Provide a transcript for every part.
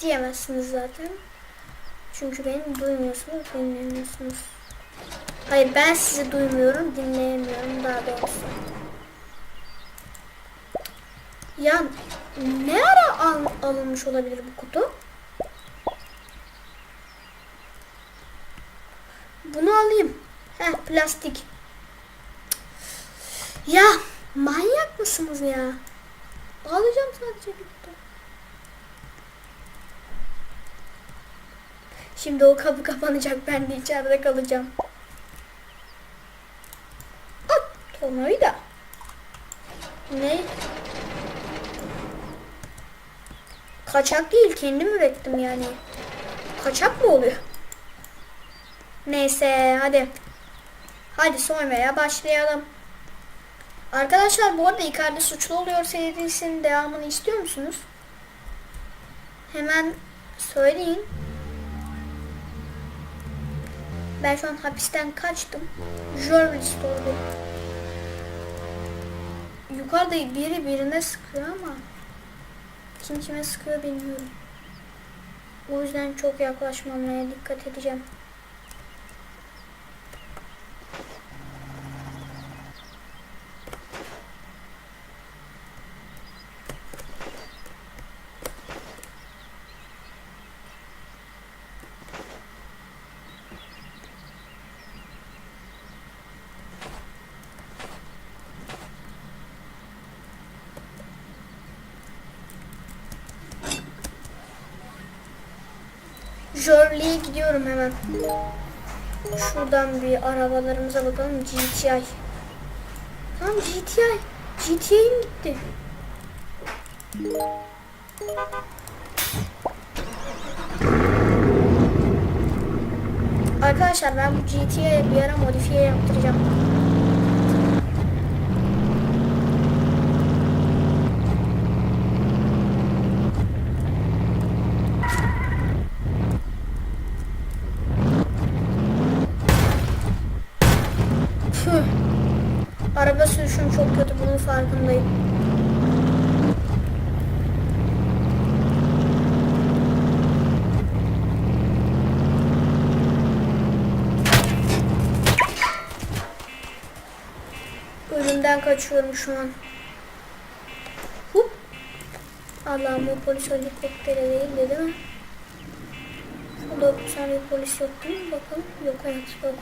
Diyemezsiniz zaten. Çünkü beni duymuyorsunuz, dinlemiyorsunuz. Hayır ben sizi duymuyorum, dinleyemiyorum daha doğrusu. Ya ne ara al- alınmış olabilir bu kutu? Bunu alayım. Heh plastik. Ya manyak mısınız ya? Alacağım sadece bir Şimdi o kapı kapanacak ben de içeride kalacağım. At tornavida. Ne? Kaçak değil kendim ürettim yani. Kaçak mı oluyor? Neyse hadi. Hadi soymaya başlayalım. Arkadaşlar bu arada Icardi suçlu oluyor serisinin devamını istiyor musunuz? Hemen söyleyin. Ben şu an hapisten kaçtım. Journalist oldum. Yukarıda biri birine sıkıyor ama kim kime sıkıyor bilmiyorum. O yüzden çok yaklaşmamaya dikkat edeceğim. Gidiyorum hemen. Şuradan bir arabalarımıza bakalım. GTI. Tamam GTI. GTI'm gitti. Arkadaşlar ben bu GTI'ye bir ara modifiye yaptıracağım. Tüh. Araba sürüşüm çok kötü bunun farkındayım. Ölümden kaçıyorum şu an. Hup. Allah'ım o polis helikoptere değildi değil mi? Burada bir polis yok değil mi? Bakalım. Yok evet yok.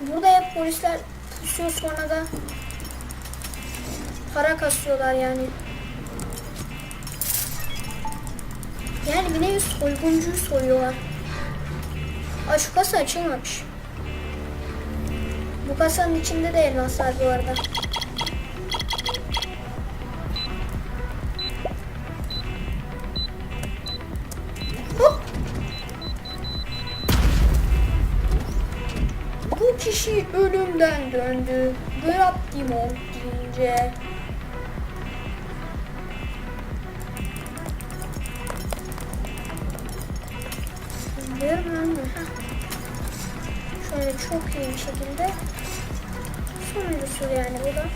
Burada hep polisler pusuyor sonra da para kasıyorlar yani. Yani bir nevi soyguncuyu soyuyorlar. Aa şu kasa açılmamış. Bu kasanın içinde de elmas var bu arada. Kişi ölümden döndü. Grabdimon deyince. Şekilde. Sonuncusu yani bu da.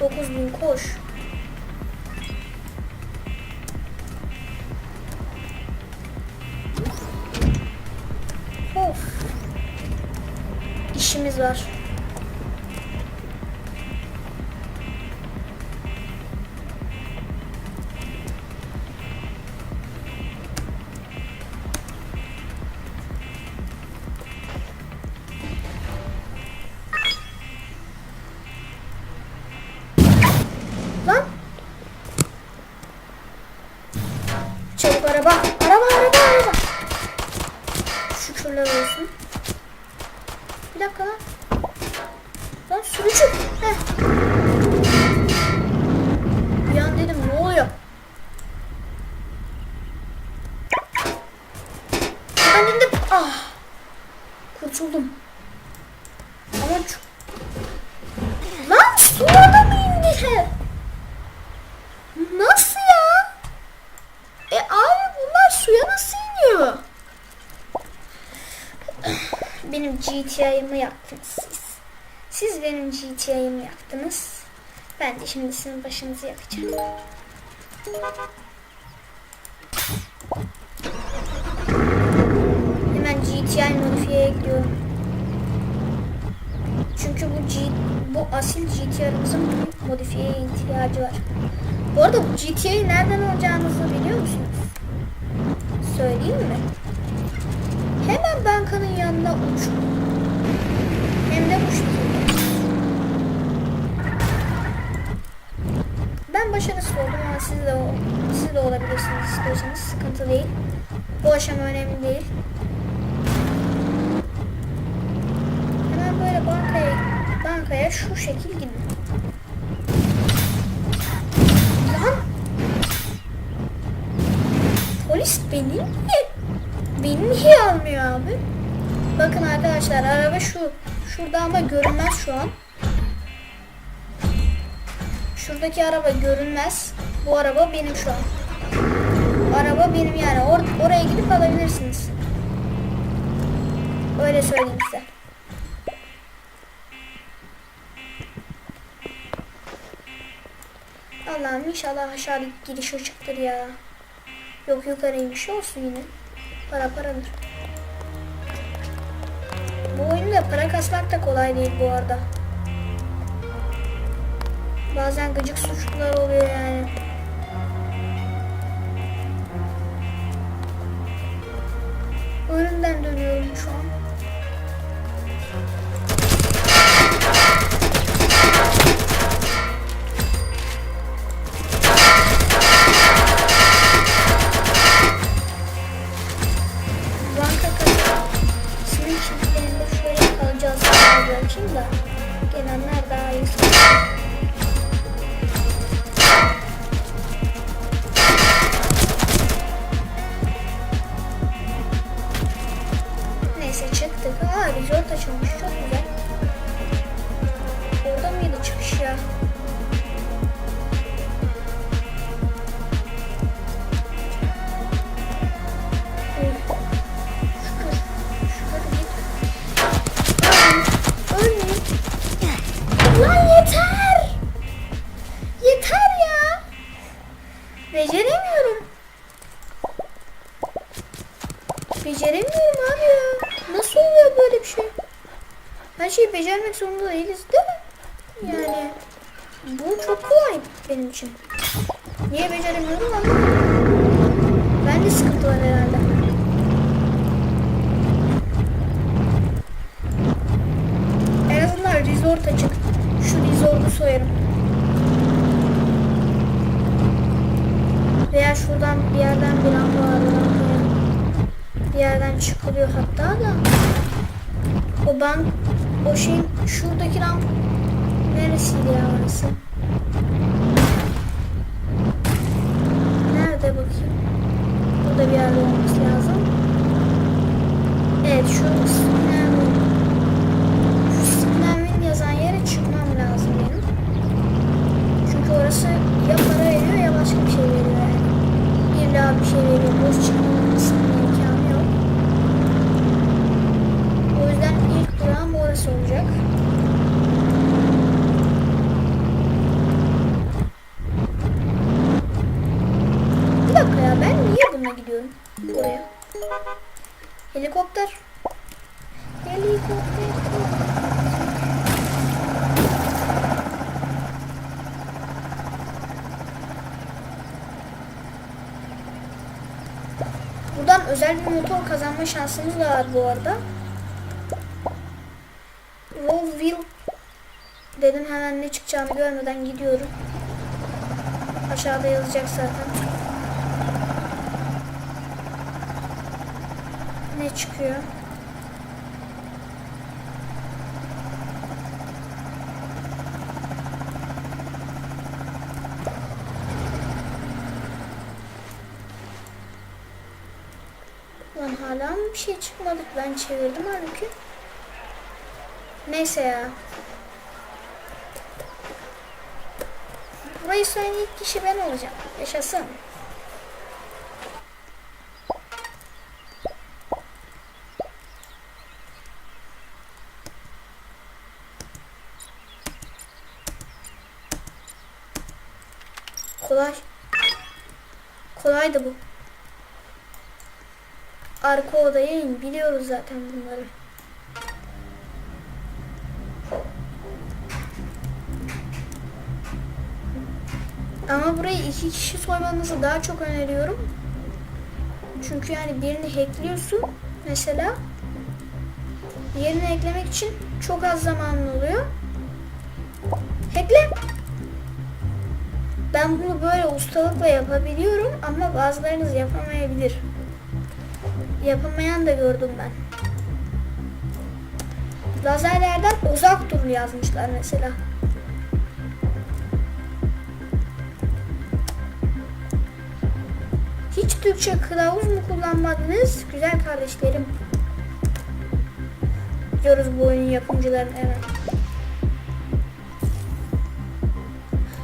9000 koş. Of. İşimiz var. Benim GTA'yımı yaktınız siz. Siz benim GTA'yımı yaktınız. Ben de şimdi sizin başınızı yakacağım. Hemen GTI modifiyeye gidiyorum. Çünkü bu G, bu asil GTR'ımızın büyük modifiyeye ihtiyacı var. Bu arada bu GTA'yı nereden alacağınızı biliyor musunuz? Söyleyeyim mi? Hemen bankanın yanına uç. Hem de şekilde. Ben başarısız oldum ama siz de, siz de olabilirsiniz istiyorsanız. Sıkıntı değil. Bu aşama önemli değil. Hemen böyle bankaya, bankaya şu şekil gidin. Lan! Polis beni niye almıyor abi? Bakın arkadaşlar araba şu. Şurada ama görünmez şu an. Şuradaki araba görünmez. Bu araba benim şu an. Araba benim yani. Or- oraya gidip alabilirsiniz. Öyle söyleyeyim size. Allah'ım inşallah aşağı giriş açıktır ya. Yok yukarıymış olsun yine. Para paradır. Bu oyunda para kasmak da kolay değil bu arada. Bazen gıcık suçlular oluyor yani. Önümden dönüyorum şu an. Zorunda değiliz değil mi? Yani bu çok kolay benim için. Niye beceremiyorum anlamadım. Bende sıkıntı var herhalde. En azından resort açık. Şu resortu soyarım. Veya şuradan bir yerden bir oradan koyarım. Bir yerden çıkılıyor hatta da. O bank, o şeyin şuradaki ramp neresiydi ya orası? Nerede bakayım? Burada bir yerde olması lazım. Evet şu Spinelwin. Şu Spinelwin yazan yere çıkmam lazım benim. Çünkü orası ya para veriyor ya başka bir şey veriyor yani. İlla bir şey veriyor. Boş çıkmamasının imkanı yok. O yüzden ilk durağım orası olacak. Bir dakika ya ben niye bununla gidiyorum oraya? Helikopter. Helikopter. Buradan özel bir motor kazanma şansımız da var bu arada. Wheel dedim hemen ne çıkacağını görmeden gidiyorum. Aşağıda yazacak zaten. Ne çıkıyor? Lan hala mı bir şey çıkmadık? Ben çevirdim halbuki. Neyse ya. Burayı soyan ilk kişi ben olacağım. Yaşasın. Kolay. Kolaydı bu. Arka odaya in. Biliyoruz zaten bunları. Ama burayı iki kişi soymanızı daha çok öneriyorum. Çünkü yani birini hackliyorsun mesela. Diğerini eklemek için çok az zamanın oluyor. Hackle. Ben bunu böyle ustalıkla yapabiliyorum ama bazılarınız yapamayabilir. Yapamayan da gördüm ben. Lazerlerden uzak dur yazmışlar mesela. Hiç Türkçe kılavuz mu kullanmadınız? Güzel kardeşlerim. Diyoruz bu oyunun yapımcılarına evet.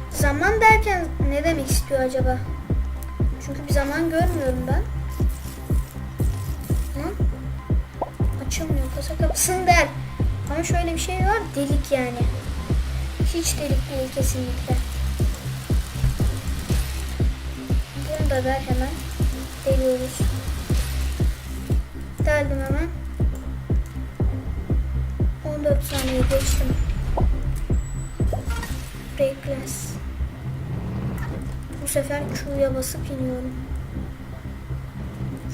Zaman derken ne demek istiyor acaba? Çünkü bir zaman görmüyorum ben. Açılmıyor kasa kapısını der. Ama şöyle bir şey var delik yani. Hiç delik değil kesinlikle. Bunu da ver hemen. Deliyoruz. Deldim hemen. 14 saniye geçtim. Breakless. Bu sefer Q'ya basıp iniyorum.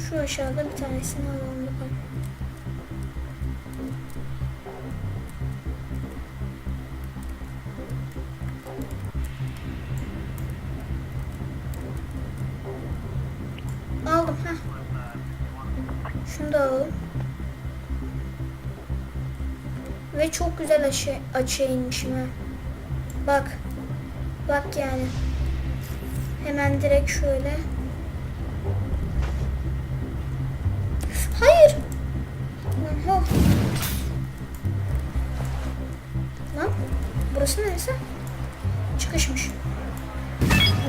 Şu aşağıda bir tanesini alalım bakalım. Ve çok güzel açı, açıya inmişim ha. Bak. Bak yani. Hemen direkt şöyle. Hayır. Lan. Lan. Burası neresi? Çıkışmış.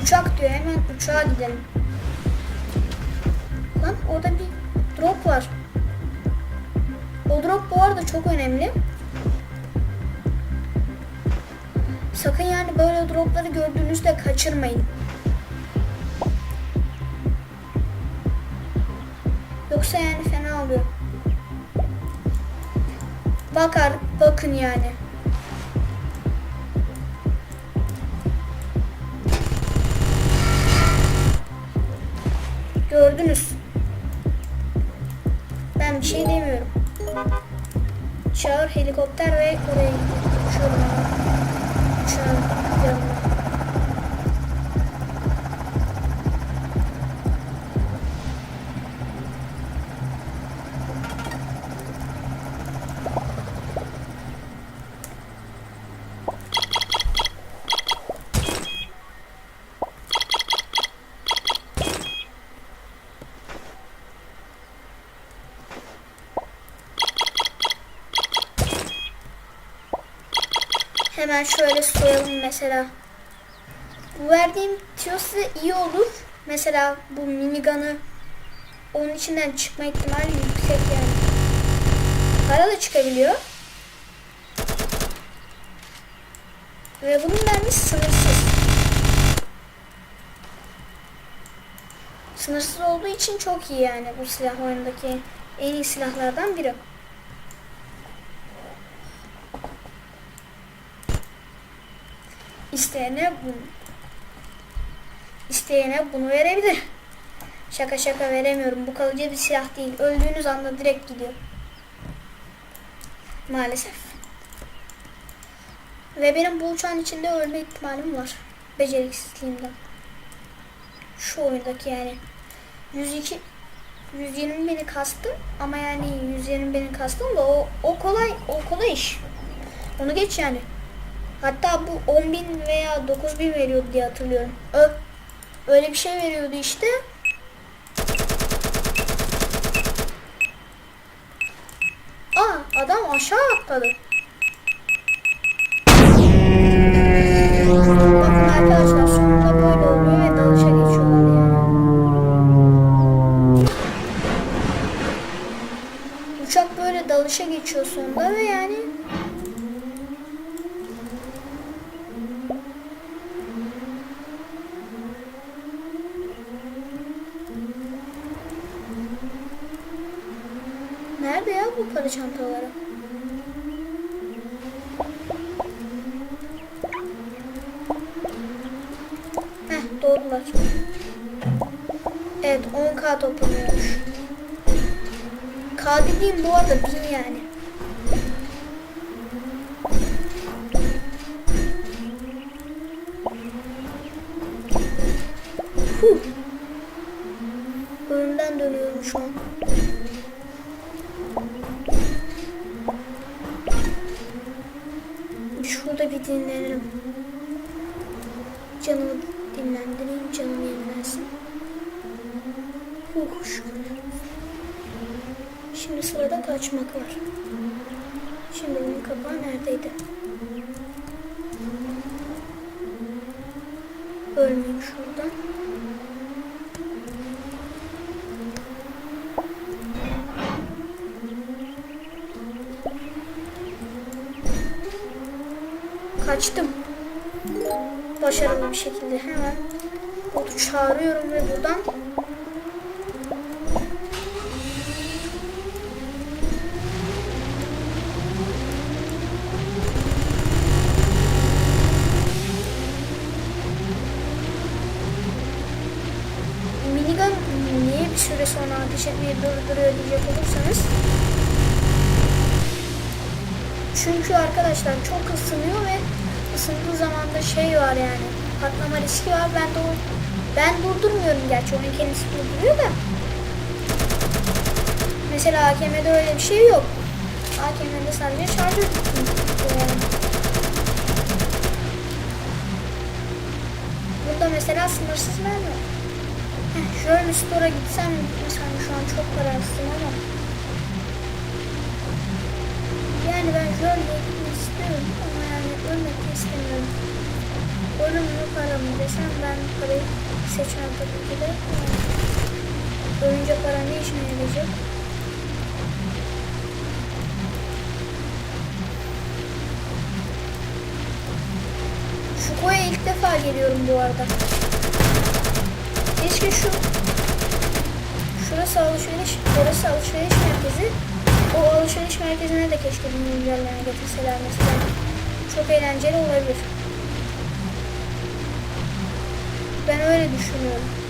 Uçak diyor. Hemen uçağa gidelim. Lan orada bir drop var. O drop bu arada çok önemli. Sakın yani böyle dropları gördüğünüzde kaçırmayın. Yoksa yani fena oluyor. Bakar, bakın yani. Gördünüz. Ben bir şey demiyorum. Çağır helikopter ve oraya gidiyor. Hemen. Hemen şöyle soyalım mesela. Bu verdiğim tüyo size iyi olur. Mesela bu minigun'ı onun içinden çıkma ihtimali yüksek yani. Para da çıkabiliyor. Ve bunun mermisi sınırsız. Sınırsız olduğu için çok iyi yani bu silah oyundaki en iyi silahlardan biri. İsteyene bunu isteyene bunu verebilir. Şaka şaka veremiyorum. Bu kalıcı bir silah değil. Öldüğünüz anda direkt gidiyor. Maalesef. Ve benim bu uçağın içinde ölme ihtimalim var. Beceriksizliğimden. Şu oyundaki yani. 102 120 beni kastım ama yani 120 beni kastım da o, o kolay o kolay iş. Onu geç yani. Hatta bu 10.000 veya 9.000 veriyordu diye hatırlıyorum. Ö öyle bir şey veriyordu işte. Aa adam aşağı atladı. Doğrular. Evet 10k toplanıyormuş. K dediğim bu arada 1000 yani. Huh. Önümden dönüyorum şu an. Şurada bir dinlenelim. Şimdi sırada kaçmak var. Şimdi bunun kapağı neredeydi? Ölmeyeyim şuradan. Kaçtım. Başarılı bir şekilde hemen botu çağırıyorum ve buradan süre sonra ateş etmeyi durduruyor diyecek olursanız çünkü arkadaşlar çok ısınıyor ve ısındığı zaman da şey var yani patlama riski var. Ben de ben durdurmuyorum gerçi onun kendisi durduruyor da. Mesela AKM'de öyle bir şey yok. AKM'de sadece şarjı. Burada mesela sınırsız mermi. Şöyle store'a gitsem mesela şu an çok kararsızım ama yani ben şöyle gitmek istiyorum ama yani ölmek istemiyorum. Ölüm mü para mı desem ben parayı seçmem tabii ki de. Ölünce para ne işime yarayacak? Şu koya ilk defa geliyorum bu arada. Keşke şu Şurası alışveriş, burası alışveriş merkezi. O alışveriş merkezine de keşke bir güncelleme getirseler mesela. Çok eğlenceli olabilir. Ben öyle düşünüyorum.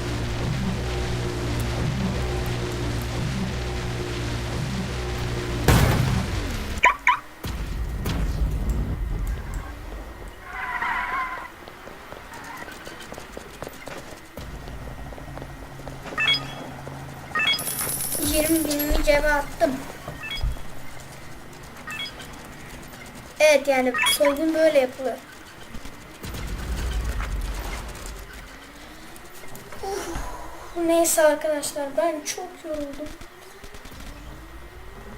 Soygun böyle yapılıyor. Uf, Neyse arkadaşlar ben çok yoruldum.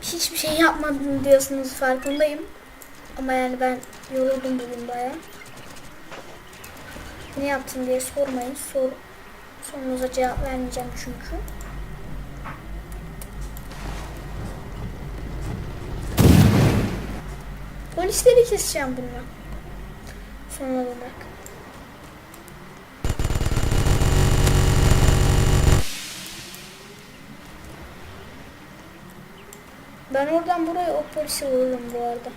Hiçbir şey yapmadım diyorsunuz farkındayım. Ama yani ben yoruldum bugün baya. Ne yaptın diye sormayın. Sor, sorunuza cevap vermeyeceğim çünkü. Polisleri keseceğim bununla. Son olarak. Ben oradan buraya o polisi vururum bu arada.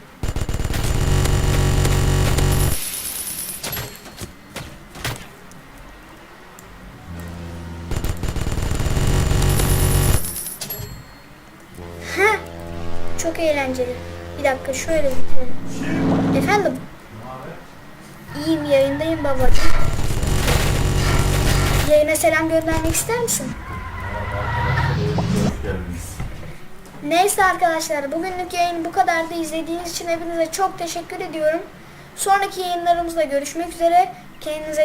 Heh, çok eğlenceli. Bir dakika şöyle bitirelim. Efendim? İyiyim yayındayım babacığım. Yayına selam göndermek ister misin? Neyse arkadaşlar bugünlük yayın bu kadardı. İzlediğiniz için hepinize çok teşekkür ediyorum. Sonraki yayınlarımızda görüşmek üzere. Kendinize